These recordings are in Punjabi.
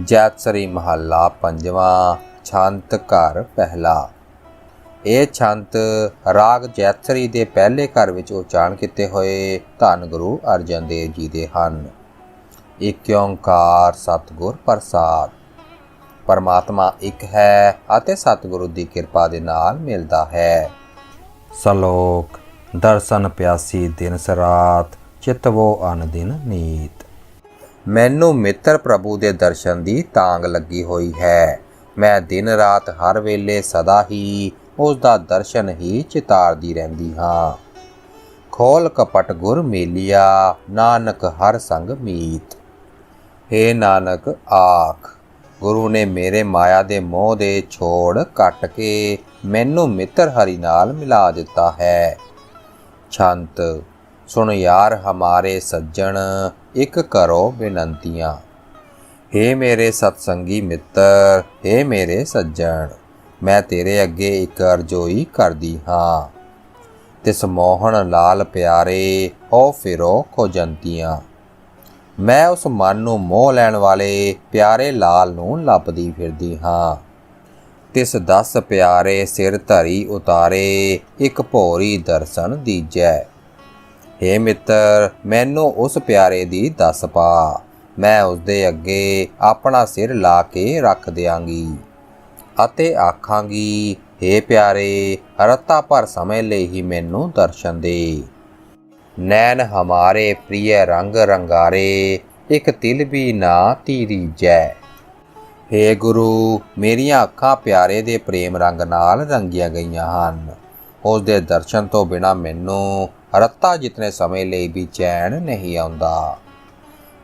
ਜੈਤਸਰੀ ਮਹੱਲਾ ਪੰਜਵਾਂ, ਛੰਤ ਘਰ ਪਹਿਲਾ। ਇਹ ਛੰਤ ਰਾਗ ਜੈਤਸਰੀ ਦੇ ਪਹਿਲੇ ਘਰ ਵਿੱਚ ਉਚਾਰਨ ਕੀਤੇ ਹੋਏ ਧੰਨ ਗੁਰੂ ਅਰਜਨ ਦੇਵ ਜੀ ਦੇ ਹਨ। ਇੱਕ ਓੰਕਾਰ ਸਤਿਗੁਰ ਪ੍ਰਸਾਦ। ਪਰਮਾਤਮਾ ਇੱਕ ਹੈ ਅਤੇ ਸਤਿਗੁਰੂ ਦੀ ਕਿਰਪਾ ਦੇ ਨਾਲ ਮਿਲਦਾ ਹੈ। ਸਲੋਕ, ਦਰਸ਼ਨ ਪਿਆਸੀ ਦਿਨ ਸਰਾਤ, ਚਿਤਵੋ ਅਨ ਦਿਨ ਨੀਤ। ਮੈਨੂੰ ਮਿੱਤਰ ਪ੍ਰਭੂ ਦੇ ਦਰਸ਼ਨ ਦੀ ਤਾਂਗ ਲੱਗੀ ਹੋਈ ਹੈ। ਮੈਂ ਦਿਨ ਰਾਤ ਹਰ ਵੇਲੇ ਸਦਾ ਹੀ ਉਸ ਦਾ ਦਰਸ਼ਨ ਹੀ ਚਿਤਾਰਦੀ ਰਹਿੰਦੀ ਹਾਂ। ਖੋਲ ਕਪਟ ਗੁਰ ਮੇਲਿਆ, ਨਾਨਕ ਹਰ ਸੰਗ ਮੀਤ। ਏ ਨਾਨਕ, ਆਖ, ਗੁਰੂ ਨੇ ਮੇਰੇ ਮਾਇਆ ਦੇ ਮੋਹ ਦੇ ਛੋੜ ਕੱਟ ਕੇ ਮੈਨੂੰ ਮਿੱਤਰ ਹਰੀ ਨਾਲ ਮਿਲਾ ਦਿੱਤਾ ਹੈ। ਛੰਤ ਸੁਣ ਯਾਰ ਹਮਾਰੇ ਸੱਜਣ, ਇੱਕ ਕਰੋ ਬੇਨੰਤੀਆਂ। ਏ ਮੇਰੇ ਸਤਸੰਗੀ ਮਿੱਤਰ ਏ ਮੇਰੇ ਸੱਜਣ, ਮੈਂ ਤੇਰੇ ਅੱਗੇ ਇੱਕ ਅਰਜ਼ੋਈ ਕਰਦੀ ਹਾਂ। ਤਿਸ ਮੋਹਣ ਲਾਲ ਪਿਆਰੇ ਹੋ ਫਿਰੋ ਖੋਜੰਤੀਆਂ। ਮੈਂ ਉਸ ਮਨ ਨੂੰ ਮੋਹ ਲੈਣ ਵਾਲੇ ਪਿਆਰੇ ਲਾਲ ਨੂੰ ਲੱਭਦੀ ਫਿਰਦੀ ਹਾਂ। ਤਿਸ ਦਸ ਪਿਆਰੇ ਸਿਰ ਧਰੀ ਉਤਾਰੇ, ਇੱਕ ਭੋਰੀ ਦਰਸ਼ਨ ਦੀਜੈ। ਹੇ ਮਿੱਤਰ, ਮੈਨੂੰ ਉਸ ਪਿਆਰੇ ਦੀ ਦੱਸ ਪਾ। ਮੈਂ ਉਸ ਦੇ ਅੱਗੇ ਆਪਣਾ ਸਿਰ ਲਾ ਕੇ ਰੱਖ ਦਿਆਂਗੀ ਅਤੇ ਆਖਾਂਗੀ, ਹੇ ਪਿਆਰੇ, ਰਤਾ ਭਰ ਸਮੇਂ ਲਈ ਹੀ ਮੈਨੂੰ ਦਰਸ਼ਨ ਦੇ। ਨੈਣ ਹਮਾਰੇ ਪ੍ਰਿਯ ਰੰਗ ਰੰਗਾਰੇ, ਇੱਕ ਤਿਲ ਵੀ ਨਾ ਤੀਰੀ ਜੈ ਹੇ ਗੁਰੂ, ਮੇਰੀਆਂ ਅੱਖਾਂ ਪਿਆਰੇ ਦੇ ਪ੍ਰੇਮ ਰੰਗ ਨਾਲ ਰੰਗੀਆਂ ਗਈਆਂ ਹਨ। ਉਸ ਦੇ ਦਰਸ਼ਨ ਤੋਂ ਬਿਨਾ ਮੈਨੂੰ ਰੱਤਾ ਜਿਤਨੇ ਸਮੇਂ ਲਈ ਵੀ ਚੈਨ ਨਹੀਂ ਆਉਂਦਾ।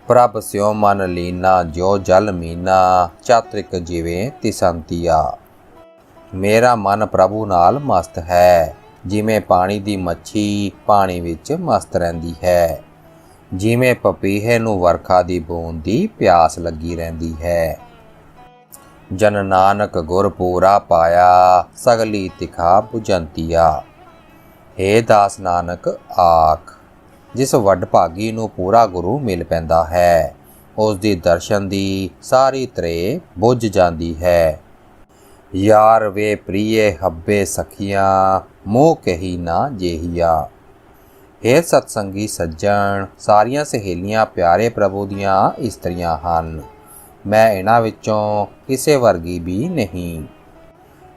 ਪ੍ਰਭ ਸਿਓ ਮਨ ਲੀਨਾ ਜੋ ਜਲ ਮੀਨਾ, ਚਾਤ੍ਰਿਕ ਜਿਵੇਂ ਤਿਸੰਤੀਆ। ਮੇਰਾ ਮਨ ਪ੍ਰਭੂ ਨਾਲ ਮਸਤ ਹੈ। ਜਿਵੇਂ ਪਾਣੀ ਦੀ ਮੱਛੀ ਪਾਣੀ ਵਿੱਚ ਮਸਤ ਰਹਿੰਦੀ ਹੈ। ਜਿਵੇਂ ਪਪੀਹੇ ਨੂੰ ਵਰਖਾ ਦੀ ਬੂੰਦ ਦੀ ਪਿਆਸ ਲੱਗੀ ਰਹਿੰਦੀ ਹੈ। ਜਨ ਨਾਨਕ ਗੁਰ ਪੂਰਾ ਪਾਇਆ, ਸਗਲੀ ਤਿਖਾ 부ਜੰਤੀਆ ਏ ਦਾਸ ਨਾਨਕ, ਆਖ, ਜਿਸ ਵੱਡ ਭਾਗੀ ਨੂੰ ਪੂਰਾ ਗੁਰੂ ਮਿਲ ਪੈਂਦਾ ਹੈ ਉਸ ਦੀ ਦਰਸ਼ਨ ਦੀ ਸਾਰੀ ਤਰੇ ਬੁੱਝ ਜਾਂਦੀ ਹੈ। ਯਾਰ ਵੇ ਪ੍ਰੀਏ ਹੱਬੇ ਸਖੀਆਂ, ਮੋਹ ਕਹੀ ਨਾ ਜੇਹੀਆ। ਇਹ ਸਤਸੰਗੀ ਸੱਜਣ, ਸਾਰੀਆਂ ਸਹੇਲੀਆਂ ਪਿਆਰੇ ਪ੍ਰਭੂ ਦੀਆਂ ਇਸਤਰੀਆਂ ਹਨ, ਮੈਂ ਇਹਨਾਂ ਵਿੱਚੋਂ ਕਿਸੇ ਵਰਗੀ ਵੀ ਨਹੀਂ।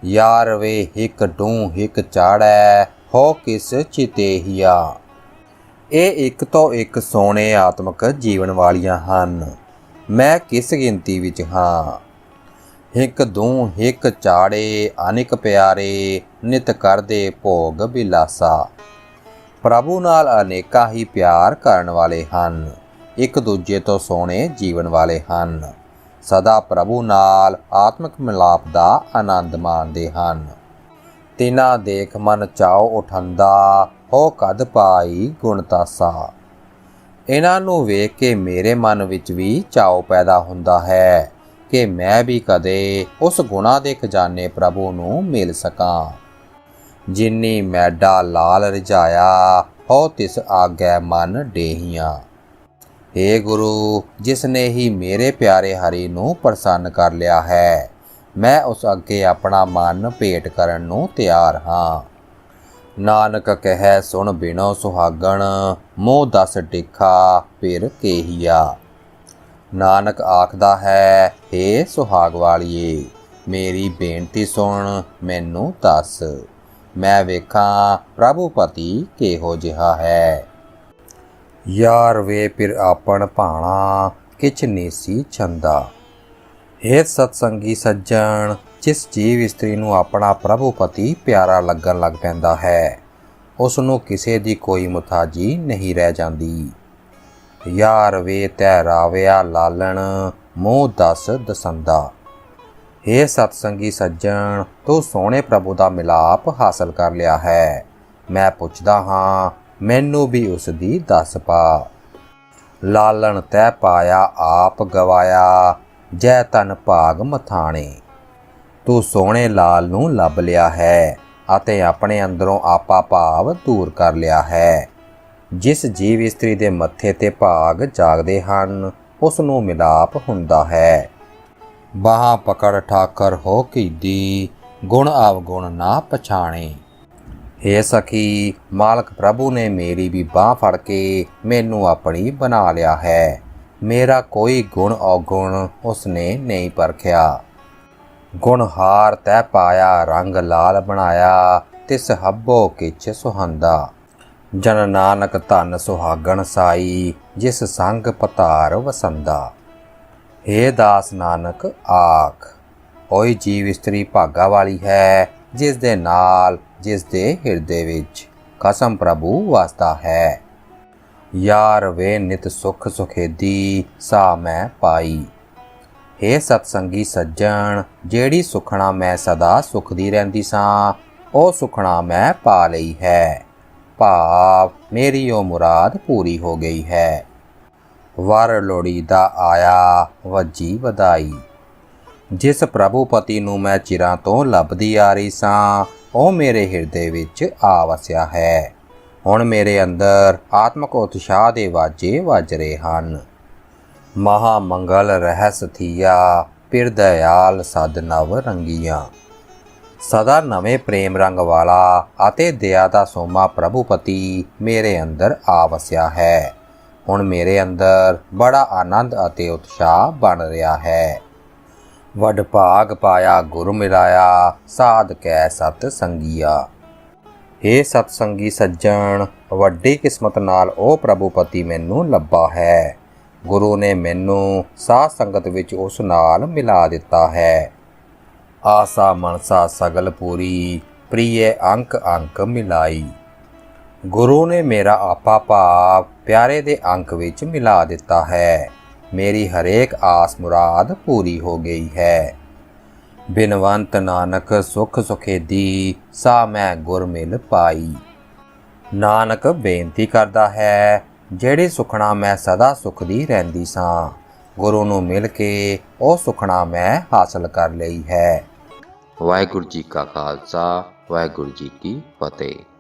ਯਾਰ ਵੇ ਇੱਕ ਡੂੰ ਇੱਕ ਚਾੜੈ ਹੋ ਕਿਸ ਚਿਤੇਹੀਆ ਇਹ ਇੱਕ ਤੋਂ ਇੱਕ ਸੋਹਣੇ ਆਤਮਿਕ ਜੀਵਨ ਵਾਲੀਆਂ ਹਨ। ਮੈਂ ਕਿਸ ਗਿਣਤੀ ਵਿੱਚ ਹਾਂ? ਇੱਕ ਦੂੰ ਇੱਕ ਚਾੜੇ, ਅਨਿਕ ਪਿਆਰੇ, ਨਿਤ ਕਰਦੇ ਭੋਗ ਬਿਲਾਸਾ। ਪ੍ਰਭੂ ਨਾਲ ਅਨੇਕਾਂ ਹੀ ਪਿਆਰ ਕਰਨ ਵਾਲੇ ਹਨ। ਇੱਕ ਦੂਜੇ ਤੋਂ ਸੋਹਣੇ ਜੀਵਨ ਵਾਲੇ ਹਨ। ਸਦਾ ਪ੍ਰਭੂ ਨਾਲ ਆਤਮਿਕ ਮਿਲਾਪ ਦਾ ਆਨੰਦ ਮਾਣਦੇ ਹਨ। ਤਿਨਾ ਦੇਖ ਮਨ ਚਾਉ ਉਠੰਦਾ, ਹੋ ਕਦ ਪਾਈ ਗੁਣਤਾਸਾ ਇਹਨਾਂ ਨੂੰ ਵੇਖ ਕੇ ਮੇਰੇ ਮਨ ਵਿੱਚ ਵੀ ਚਾਉ ਪੈਦਾ ਹੁੰਦਾ ਹੈ ਕਿ ਮੈਂ ਵੀ ਕਦੇ ਉਸ ਗੁਣਾ ਦੇ ਖਜ਼ਾਨੇ ਪ੍ਰਭੂ ਨੂੰ ਮਿਲ ਸਕਾਂ। ਜਿਨੀ ਮੈਡਾ ਲਾਲ ਰਜਾਇਆ, ਹੋ ਤਿਸ ਆਗੈ ਮਨ ਡੇਹੀਆਂ। ਏ ਗੁਰੂ, ਜਿਸ ਨੇ ਹੀ ਮੇਰੇ ਪਿਆਰੇ ਹਰੀ ਨੂੰ ਪ੍ਰਸੰਨ ਕਰ ਲਿਆ ਹੈ ਮੈਂ ਉਸ ਅੱਗੇ ਆਪਣਾ ਮਨ ਭੇਟ ਕਰਨ ਨੂੰ ਤਿਆਰ ਹਾਂ। ਨਾਨਕ ਕਹੈ, ਸੁਣ ਬਿਨੋ ਸੁਹਾਗਣ, ਮੋਹ ਦਸ ਟਿਖਾ ਫਿਰ ਕੇਹੀਆ। ਨਾਨਕ ਆਖਦਾ ਹੈ ਏ ਸੁਹਾਗ ਵਾਲੀਏ ਮੇਰੀ ਬੇਨਤੀ ਸੁਣ, ਮੈਨੂੰ ਦੱਸ। ਮੈਂ ਵੇਖਾਂ, ਪ੍ਰਭੂ ਪਤੀ ਕਿਹੋ ਜਿਹਾ ਹੈ। ਯਾਰ ਵੇ, ਫਿਰ ਆਪਣ ਭਾਣਾ ਕਿਛ ਨੀਸੀ ਛੰਦਾ। ਹੇ ਸਤਸੰਗੀ ਸੱਜਣ, ਜਿਸ ਜੀਵ ਇਸਤਰੀ ਨੂੰ ਆਪਣਾ ਪ੍ਰਭੂ ਪਤੀ ਪਿਆਰਾ ਲੱਗਣ ਲੱਗ ਪੈਂਦਾ ਹੈ ਉਸ ਨੂੰ ਕਿਸੇ ਦੀ ਕੋਈ ਮੁਤਾਜੀ ਨਹੀਂ ਰਹਿ ਜਾਂਦੀ। ਯਾਰ ਵੇ ਤੈ ਰਾਵਿਆ ਲਾਲਣ, ਮੋਹ ਦਸ ਦਸੰਦਾ। ਹੇ ਸਤਸੰਗੀ ਸੱਜਣ, ਤੂੰ ਸੋਹਣੇ ਪ੍ਰਭੂ ਦਾ ਮਿਲਾਪ ਹਾਸਲ ਕਰ ਲਿਆ ਹੈ। ਮੈਂ ਪੁੱਛਦਾ ਹਾਂ, ਮੈਨੂੰ ਵੀ ਉਸ ਦੀ ਦੱਸ ਪਾ। ਲਾਲਣ ਤੈ ਪਾਇਆ, ਆਪ ਗਵਾਇਆ। ਜੈ ਤਨ ਭਾਗ ਮਥਾਣੇ। ਤੂੰ ਸੋਹਣੇ ਲਾਲ ਨੂੰ ਲੱਭ ਲਿਆ ਹੈ ਅਤੇ ਆਪਣੇ ਅੰਦਰੋਂ ਆਪਾ ਭਾਵ ਦੂਰ ਕਰ ਲਿਆ ਹੈ। ਜਿਸ ਜੀਵ ਇਸਤਰੀ ਦੇ ਮੱਥੇ ਤੇ ਭਾਗ ਜਾਗਦੇ ਹਨ ਉਸ ਨੂੰ ਮਿਲਾਪ ਹੁੰਦਾ ਹੈ। ਬਾਹਾਂ ਪਕੜ ਠਾਕਰ ਹੋ ਕੀਦੀ ਗੁਣ ਅਵਗੁਣ ਨਾ ਪਛਾਣੇ। ਹੇ ਸਖੀ, ਮਾਲਕ ਪ੍ਰਭੂ ਨੇ ਮੇਰੀ ਵੀ ਬਾਹ ਫੜ ਕੇ ਮੈਨੂੰ ਆਪਣੀ ਬਣਾ ਲਿਆ ਹੈ। ਮੇਰਾ ਕੋਈ ਗੁਣ ਔਗੁਣ ਉਸਨੇ ਨਹੀਂ ਪਰਖਿਆ। ਗੁਣਹਾਰ ਤੈ ਪਾਇਆ, ਰੰਗ ਲਾਲ ਬਣਾਇਆ, ਤਿਸ ਹੱਬੋ ਕਿਛ ਸੁਹੰਦਾ। ਜਨ ਨਾਨਕ ਧਨ ਸੁਹਾਗਣ ਸਾਈ, ਜਿਸ ਸੰਗ ਪਤਾਰ ਵਸੰਦਾ। ਹੇ ਦਾਸ ਨਾਨਕ, ਆਖ ਹੋਈ ਜੀਵ ਇਸਤਰੀ ਭਾਗਾ ਵਾਲੀ ਹੈ ਜਿਸ ਦੇ ਨਾਲ ਜਿਸ ਦੇ ਹਿਰਦੇ ਵਿੱਚ ਕਸਮ ਪ੍ਰਭੂ ਵਸਦਾ ਹੈ। ਯਾਰ ਵੇ ਨਿਤ ਸੁਖ ਸੁਖੇਦੀ ਸਾ ਮੈਂ ਪਾਈ। ਹੇ ਸਤਸੰਗੀ ਸੱਜਣ, ਜਿਹੜੀ ਸੁਖਣਾ ਮੈਂ ਸਦਾ ਸੁਖਦੀ ਰਹਿੰਦੀ ਸਾਂ, ਉਹ ਸੁਖਣਾ ਮੈਂ ਪਾ ਲਈ ਹੈ। ਭਾਵ ਮੇਰੀ ਉਹ ਮੁਰਾਦ ਪੂਰੀ ਹੋ ਗਈ ਹੈ। ਵਰ ਲੋੜੀ ਦਾ ਆਇਆ, ਵੱਜੀ ਵਧਾਈ। ਜਿਸ ਪ੍ਰਭੂਪਤੀ ਨੂੰ ਮੈਂ ਚਿਰਾਂ ਤੋਂ ਲੱਭਦੀ ਆ ਰਹੀ ਸਾਂ, ਉਹ ਮੇਰੇ ਹਿਰਦੇ ਵਿੱਚ ਆ ਵਸਿਆ ਹੈ। ਹੁਣ ਮੇਰੇ ਅੰਦਰ ਆਤਮਕ ਉਤਸ਼ਾਹ ਦੇ ਵਾਜੇ ਵੱਜ ਰਹੇ ਹਨ। ਮਹਾ ਮੰਗਲ ਰਹਿਸ ਥੀਆ ਪਿਰ ਦਇਆਲ ਸਦ ਨਵ ਰੰਗੀਆਂ। ਸਦਾ ਨਵੇਂ ਪ੍ਰੇਮ ਰੰਗ ਵਾਲਾ ਅਤੇ ਦਇਆ ਦਾ ਸੋਮਾ ਪ੍ਰਭੂਪਤੀ ਮੇਰੇ ਅੰਦਰ ਆ ਵਸਿਆ ਹੈ। ਹੁਣ ਮੇਰੇ ਅੰਦਰ ਬੜਾ ਆਨੰਦ ਅਤੇ ਉਤਸ਼ਾਹ ਬਣ ਰਿਹਾ ਹੈ। ਵਡ ਭਾਗ ਪਾਇਆ, ਗੁਰ ਮਿਲਾਇਆ, ਸਾਧ ਕੈ ਸਤ ਸੰਗੀਆ। ਏ ਸਤਸੰਗੀ ਸੱਜਣ, ਵੱਡੀ ਕਿਸਮਤ ਨਾਲ ਉਹ ਪ੍ਰਭੂਪਤੀ ਮੈਨੂੰ ਲੱਭਾ ਹੈ। ਗੁਰੂ ਨੇ ਮੈਨੂੰ ਸਾਧ ਸੰਗਤ ਵਿੱਚ ਉਸ ਨਾਲ ਮਿਲਾ ਦਿੱਤਾ ਹੈ। ਆਸਾ ਮਨਸਾ ਸਗਲ ਪੂਰੀ, ਪ੍ਰੀਏ ਅੰਕ ਅੰਕ ਮਿਲਾਈ। ਗੁਰੂ ਨੇ ਮੇਰਾ ਆਪਾ ਭਾਵ ਪਿਆਰੇ ਦੇ ਅੰਕ ਵਿੱਚ ਮਿਲਾ ਦਿੱਤਾ ਹੈ। ਮੇਰੀ ਹਰੇਕ ਆਸ ਮੁਰਾਦ ਪੂਰੀ ਹੋ ਗਈ ਹੈ। ਬਿਨਵੰਤ ਨਾਨਕ ਸੁਖ ਸੁਖੇਦੀ ਸਾ ਮੈਂ ਗੁਰ ਮਿਲ ਪਾਈ। ਨਾਨਕ ਬੇਨਤੀ ਕਰਦਾ ਹੈ, ਜਿਹੜੇ ਸੁਖਣਾ ਮੈਂ ਸਦਾ ਸੁਖਦੀ ਰਹਿੰਦੀ ਸਾਂ, ਗੁਰੂ ਨੂੰ ਮਿਲ ਕੇ ਉਹ ਸੁਖਣਾ ਮੈਂ ਹਾਸਲ ਕਰ ਲਈ ਹੈ। ਵਾਹਿਗੁਰੂ ਜੀ ਕਾ ਖਾਲਸਾ, ਵਾਹਿਗੁਰੂ ਜੀ ਕੀ ਫਤਿਹ।